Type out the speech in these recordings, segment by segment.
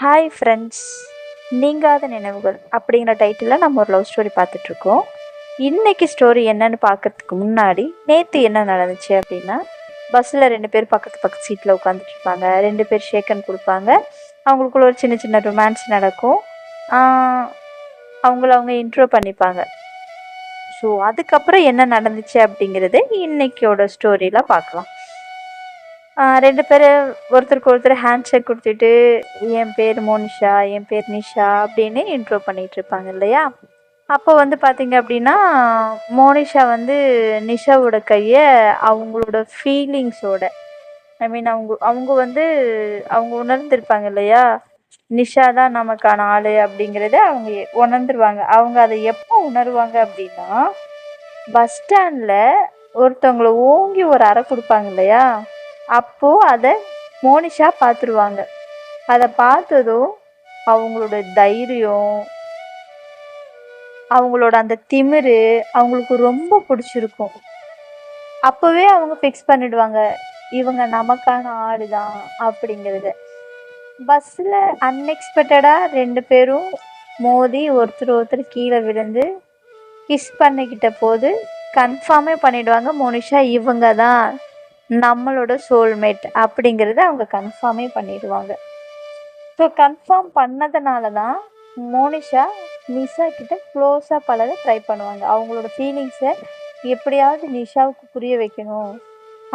Hi friends நீங்காத நினைவுகள் அப்படிங்கிற டைட்டிலில் நம்ம ஒரு லவ் ஸ்டோரி பார்த்துட்ருக்கோம். இன்றைக்கி ஸ்டோரி என்னன்னு பார்க்கறதுக்கு முன்னாடி நேற்று என்ன நடந்துச்சு அப்படின்னா பஸ்ஸில் ரெண்டு பேர் பக்கத்து பக்கத்து சீட்டில் உட்காந்துட்டு இருப்பாங்க ரெண்டு பேர் ஷேக்கன் கொடுப்பாங்க. அவங்களுக்குள்ள ஒரு சின்ன சின்ன ரொமான்ஸ் நடக்கும். அவங்கள அவங்க இன்ட்ரோ பண்ணிப்பாங்க. ஸோ அதுக்கப்புறம் என்ன நடந்துச்சு அப்படிங்கிறது இன்றைக்கியோட ஸ்டோரியில் பார்க்கலாம். ரெண்டு பேர் ஒருத்தருக்கு ஒருத்தர் ஹேண்ட் ஷேக் கொடுத்துட்டு என் பேர் மோனிஷா என் பேர் நிஷா அப்படின்னு இன்ட்ரோ பண்ணிகிட்டு இருப்பாங்க இல்லையா? அப்போ வந்து பார்த்தீங்க அப்படின்னா மோனிஷா வந்து நிஷாவோட கையை அவங்களோட ஃபீலிங்ஸோட ஐ மீன் அவங்க அவங்க வந்து அவங்க உணர்ந்திருப்பாங்க இல்லையா? நிஷா தான் நமக்கான ஆள் அப்படிங்கிறத அவங்க உணர்ந்துருவாங்க. அவங்க அதை எப்போ உணருவாங்க அப்படின்னா பஸ் ஸ்டாண்டில் ஒருத்தவங்கள ஓங்கி ஒரு அறை கொடுப்பாங்க இல்லையா? அப்போ அதை மோனிஷா பார்த்துருவாங்க. அதை பார்த்ததும் அவங்களோட தைரியம் அவங்களோட அந்த திமிரு அவங்களுக்கு ரொம்ப பிடிச்சிருக்கும். அப்போவே அவங்க ஃபிக்ஸ் பண்ணிடுவாங்க. இவங்க நமக்கான ஆடு தான் அப்படிங்கிறத. பஸ்ஸில் அன்எக்ஸ்பெக்டடாக ரெண்டு பேரும் மோதி ஒருத்தர் ஒருத்தர் கீழே விழுந்து கிஸ் பண்ணிக்கிட்ட போது கன்ஃபார்மே பண்ணிடுவாங்க. மோனிஷா இவங்க தான் நம்மளோட சோல்மேட் அப்படிங்கிறத அவங்க கன்ஃபார்மே பண்ணிடுவாங்க. ஸோ கன்ஃபார்ம் பண்ணதுனால தான் மோனிஷா நிஷா கிட்ட க்ளோஸாக பழக ட்ரை பண்ணுவாங்க. அவங்களோட ஃபீலிங்ஸை எப்படியாவது நிஷாவுக்கு புரிய வைக்கணும்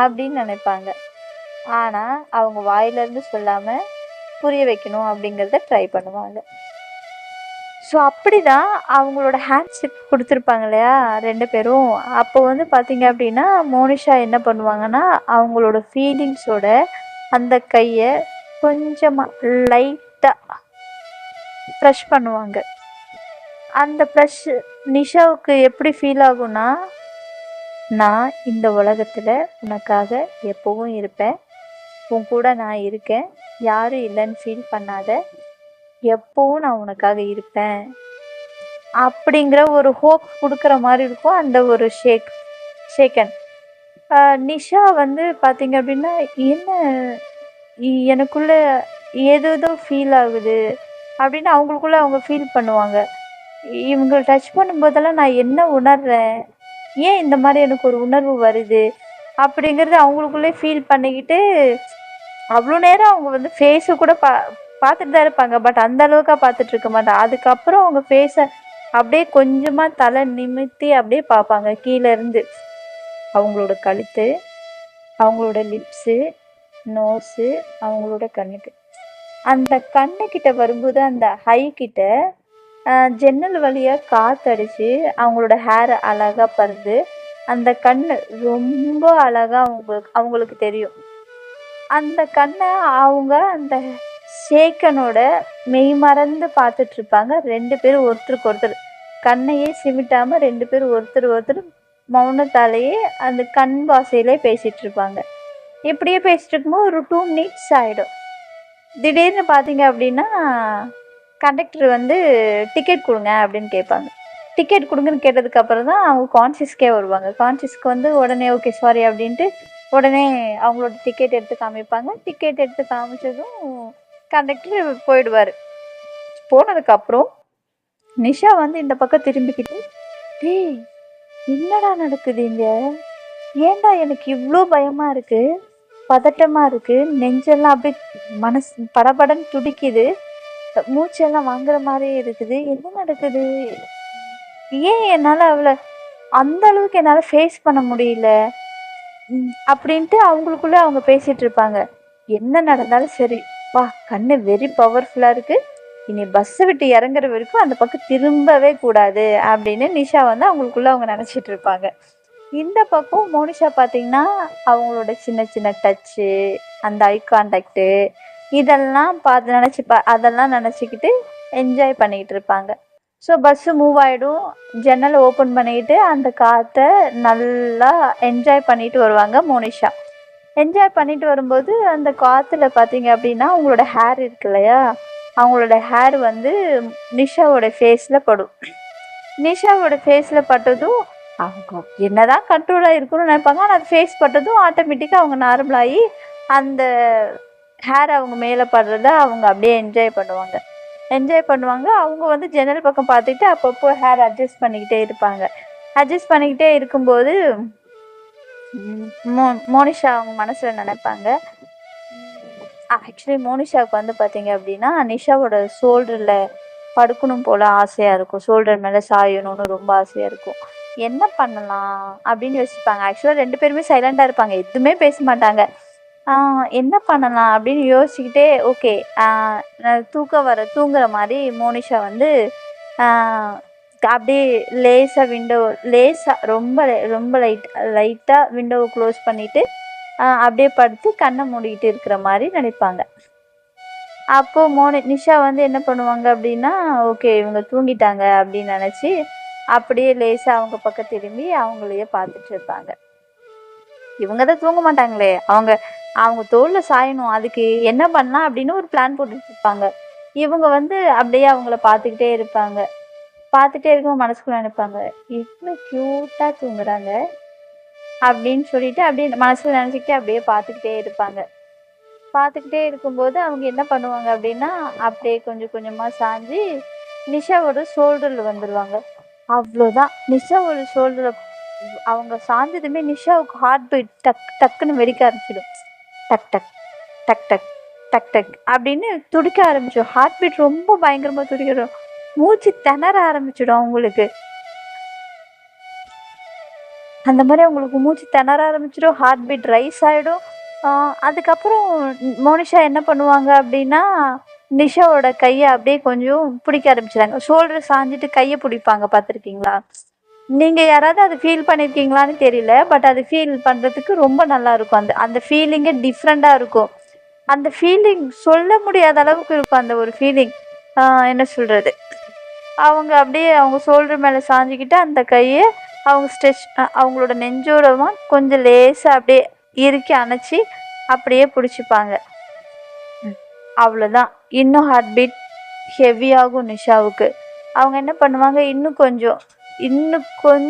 அப்படின்னு நினைப்பாங்க. ஆனால் அவங்க வாயிலேருந்து சொல்லாமல் புரிய வைக்கணும் அப்படிங்கிறத ட்ரை பண்ணுவாங்க. ஸோ அப்படி தான் அவங்களோட ஹேண்ட்ஷிப் கொடுத்துருப்பாங்க இல்லையா? ரெண்டு பேரும். அப்போ வந்து பார்த்தீங்க அப்படின்னா மோனிஷா என்ன பண்ணுவாங்கன்னா அவங்களோட ஃபீலிங்ஸோட அந்த கையை கொஞ்சமாக லைட்டாக ப்ரெஷ் பண்ணுவாங்க. அந்த ப்ரெஷ் நிஷாவுக்கு எப்படி ஃபீல் ஆகும்னா நான் இந்த உலகத்தில் உனக்காக எப்போவும் இருப்பேன். உன் கூட நான் இருக்கேன். யாரும் இல்லைன்னு ஃபீல் பண்ணாத. எப்போவும் நான் உனக்காக இருப்பேன். அப்படிங்கிற ஒரு ஹோப் கொடுக்குற மாதிரி இருக்கும். அந்த ஒரு ஷேக் ஷேக்கன் நிஷா வந்து பார்த்தீங்க அப்படின்னா என்ன இ- எனக்குள்ள ஏதோ ஃபீல் ஆகுது அப்படின்னு அவங்களுக்குள்ள அவங்க ஃபீல் பண்ணுவாங்க. இவங்க டச் பண்ணும்போதெல்லாம் நான் என்ன உணர்றேன்? ஏன் இந்த மாதிரி எனக்கு ஒரு உணர்வு வருது? அப்படிங்கிறது அவங்களுக்குள்ளே ஃபீல் பண்ணிக்கிட்டு அவ்வளோ நேரம் அவங்க வந்து ஃபேஸை கூட பா பார்த்துட்டு தான் இருப்பாங்க. பட் அந்த அளவுக்காக பார்த்துட்டு இருக்க மாட்டாங்க அதுக்கப்புறம் அவங்க ஃபேஸை அப்படியே கொஞ்சமாக தலை நிமித்தி அப்படியே பார்ப்பாங்க. கீழேருந்து அவங்களோட கழுத்து அவங்களோட லிப்ஸு நோஸு அவங்களோட கண்ணுக்கு. அந்த கண்ணுக்கிட்ட வரும்போது அந்த ஹை கிட்ட ஜன்னல் வழியாக காத்தடிச்சு அவங்களோட ஹேர் அழகாக பருது. அந்த கண் ரொம்ப அழகாக அவங்களுக்கு அவங்களுக்கு தெரியும். அந்த கண்ணை அவங்க அந்த சேக்கனோட மெய் மறந்து ரெண்டு பேரும் ஒருத்தருக்கு ஒருத்தர். கண்ணையே சிமிட்டாமல் ரெண்டு பேரும் ஒருத்தர் ஒருத்தர் மௌனத்தாலேயே அந்த கண் பாசையிலே பேசிகிட்ருப்பாங்க இப்படியே பேசிட்டு இருக்கும்போது ஒரு டூ மினிட்ஸ் ஆகிடும் திடீர்னு பார்த்தீங்க அப்படின்னா கண்டக்டர் வந்து டிக்கெட் கொடுங்க அப்படின்னு கேட்பாங்க. டிக்கெட் கொடுங்கன்னு கேட்டதுக்கப்புறம் தான் அவங்க கான்சியஸ்க்கே வருவாங்க. கான்சியஸ்க்கு வந்து உடனே ஓகே சாரி அப்படின்ட்டு உடனே அவங்களோட டிக்கெட் எடுத்து காமிப்பாங்க. டிக்கெட் எடுத்து காமிச்சதும் கண்டக்டர் போயிடுவார். போனதுக்கப்புறம் நிஷா வந்து இந்த பக்கம் திரும்பிக்கிட்டு டேய் என்னடா நடக்குது இங்க ஏன்டா எனக்கு இவ்வளோ பயமாக இருக்குது பதட்டமாக இருக்குது நெஞ்செல்லாம் அப்படியே மனசு படபடன்னு துடிக்குது. மூச்செல்லாம் வாங்குற மாதிரி இருக்குது. என்ன நடக்குது? ஏன் என்னால் அவளை அந்த அளவுக்கு என்னால் ஃபேஸ் பண்ண முடியல? அப்படின்ட்டு அவங்களுக்குள்ளே அவங்க பேசிகிட்டு இருப்பாங்க. என்ன நடந்தாலும் சரி. பா கண்ணு வெரி பவர்ஃபுல்லாக இருக்குது இனி பஸ்ஸை விட்டு இறங்குற வரைக்கும் அந்த பக்கம் திரும்பவே கூடாது அப்படின்னு நிஷா வந்து அவங்களுக்குள்ளே அவங்க நினச்சிட்டு இருப்பாங்க. இந்த பக்கம் மோனிஷா பார்த்தீங்கன்னா அவங்களோட சின்ன சின்ன டச்சு அந்த ஐ கான்டாக்டு இதெல்லாம் பார்த்து நினச்சி பா அதெல்லாம் நினச்சிக்கிட்டு என்ஜாய் பண்ணிக்கிட்டு இருப்பாங்க. ஸோ பஸ்ஸு மூவ் ஆகிடும் ஜன்னலை ஓப்பன் பண்ணிக்கிட்டு அந்த காற்றை நல்லா என்ஜாய் பண்ணிட்டு வருவாங்க மோனிஷா. என்ஜாய் பண்ணிட்டு வரும்போது அந்த காற்றுல பார்த்தீங்க அப்படின்னா அவங்களோட ஹேர் இருக்கு இல்லையா? அவங்களோட ஹேர் வந்து நிஷாவோட ஃபேஸில் படும். நிஷாவோட ஃபேஸில் பட்டதும் அவங்க என்னதான் கண்ட்ரோலாக இருக்குன்னு நினைப்பாங்க. ஆனால் அது ஃபேஸ் பட்டதும் ஆட்டோமேட்டிக்காக அவங்க நார்மலாகி அந்த ஹேர் அவங்க மேலே படுறத அவங்க அப்படியே என்ஜாய் பண்ணுவாங்க. என்ஜாய் பண்ணுவாங்க. அவங்க வந்து ஜன்னல் பக்கம் பார்த்துட்டு அப்பப்போ ஹேர் அட்ஜஸ்ட் பண்ணிக்கிட்டே இருப்பாங்க. அட்ஜஸ்ட் பண்ணிக்கிட்டே இருக்கும்போது மோனிஷா அவங்க மனசில் நினைப்பாங்க. ஆக்சுவலி மோனிஷாவுக்கு வந்து பார்த்தீங்க அப்படின்னா நிஷாவோட ஷோல்டரில் படுக்கணும் போல் ஆசையாக இருக்கும். ஷோல்டர் மேலே சாயணும்னு ரொம்ப ஆசையாக இருக்கும். என்ன பண்ணலாம் அப்படின்னு யோசிப்பாங்க. ஆக்சுவலாக ரெண்டு பேருமே சைலண்டாக இருப்பாங்க. எதுவுமே பேச மாட்டாங்க. என்ன பண்ணலாம் அப்படின்னு யோசிச்சுக்கிட்டே ஓகே தூக்கம் வர தூங்குற மாதிரி மோனிஷா வந்து அப்படியே லேசாக விண்டோ லேசாக ரொம்ப லே- ரொம்ப லைட் லைட்டாக விண்டோவை க்ளோஸ் பண்ணிவிட்டு அப்படியே படுத்து கண்ணை மூடிக்கிட்டு இருக்கிற மாதிரி நினைப்பாங்க. அப்போது மோனி நிஷா வந்து என்ன பண்ணுவாங்க அப்படின்னா ஓகே இவங்க தூங்கிட்டாங்க அப்படின்னு நினச்சி அப்படியே லேசாக அவங்க பக்கம் திரும்பி அவங்களையே பார்த்துட்டு இருப்பாங்க. இவங்க தான் தூங்க மாட்டாங்களே. அவங்க அவங்க தோளில் சாயணும். அதுக்கு என்ன பண்ணலாம் அப்படின்னு ஒரு பிளான் போட்டுட்டு இருப்பாங்க. இவங்க வந்து அப்படியே அவங்கள பார்த்துக்கிட்டே இருப்பாங்க. பார்த்துட்டே இருக்கும் மனசுக்குள்ள நினைப்பாங்க எவ்வளோ க்யூட்டாக தூங்குறாங்க? அப்படின்னு சொல்லிட்டு அப்படியே மனசில் நினச்சிக்கிட்டே அப்படியே பார்த்துக்கிட்டே இருப்பாங்க. பார்த்துக்கிட்டே இருக்கும்போது அவங்க என்ன பண்ணுவாங்க அப்படின்னா அப்படியே கொஞ்சம் கொஞ்சமாக சாஞ்சு நிஷாவோட ஷோல்டரில் வந்துடுவாங்க அவ்வளோதான் நிஷாவோட ஷோல்டரில் அவங்க சாஞ்சதுமே நிஷாவுக்கு ஹார்ட் பீட் டக் டக்குன்னு வெடிக்க ஆரம்பிச்சிடும். டக் டக் டக் டக் டக் டக் அப்படின்னு துடிக்க ஆரம்பிச்சிடும். ஹார்ட் பீட் ரொம்ப பயங்கரமாக துடிக்கிடும் மூச்சு திணற ஆரம்பிச்சிடும் அவங்களுக்கு. அந்த மாதிரி அவங்களுக்கு மூச்சு திணற ஆரம்பிச்சிடும் ஹார்ட் பீட் ரைஸ் ஆகிடும் அதுக்கப்புறம் மோனிஷா என்ன பண்ணுவாங்க அப்படின்னா நிஷாவோட கையை அப்படியே கொஞ்சம் பிடிக்க ஆரம்பிச்சிடாங்க ஷோல்டர் சாஞ்சிட்டு கையை பிடிப்பாங்க பார்த்துருக்கீங்களா? நீங்கள் யாராவது அது ஃபீல் பண்ணியிருக்கீங்களான்னு தெரியல பட் அது ஃபீல் பண்ணுறதுக்கு ரொம்ப நல்லாயிருக்கும் அந்த அந்த ஃபீலிங்கே டிஃப்ரெண்ட்டாக இருக்கும். அந்த ஃபீலிங் சொல்ல முடியாத அளவுக்கு இருக்கும் அந்த ஒரு ஃபீலிங் என்ன சொல்கிறது அவங்க அப்படியே அவங்க ஷோல்டர் மேலே சாஞ்சிக்கிட்டு அந்த கையை அவங்க ஸ்ட்ரெச் அவங்களோட நெஞ்சோடவும் கொஞ்சம் லேசாக அப்படியே இறுக்கி அணைச்சி அப்படியே பிடிச்சிப்பாங்க. அவ்வளோதான் இன்னும் ஹார்ட் பீட் ஹெவியாகும் நிஷாவுக்கு. அவங்க என்ன பண்ணுவாங்க? இன்னும் கொஞ்சம் இன்னும் கொஞ்சம்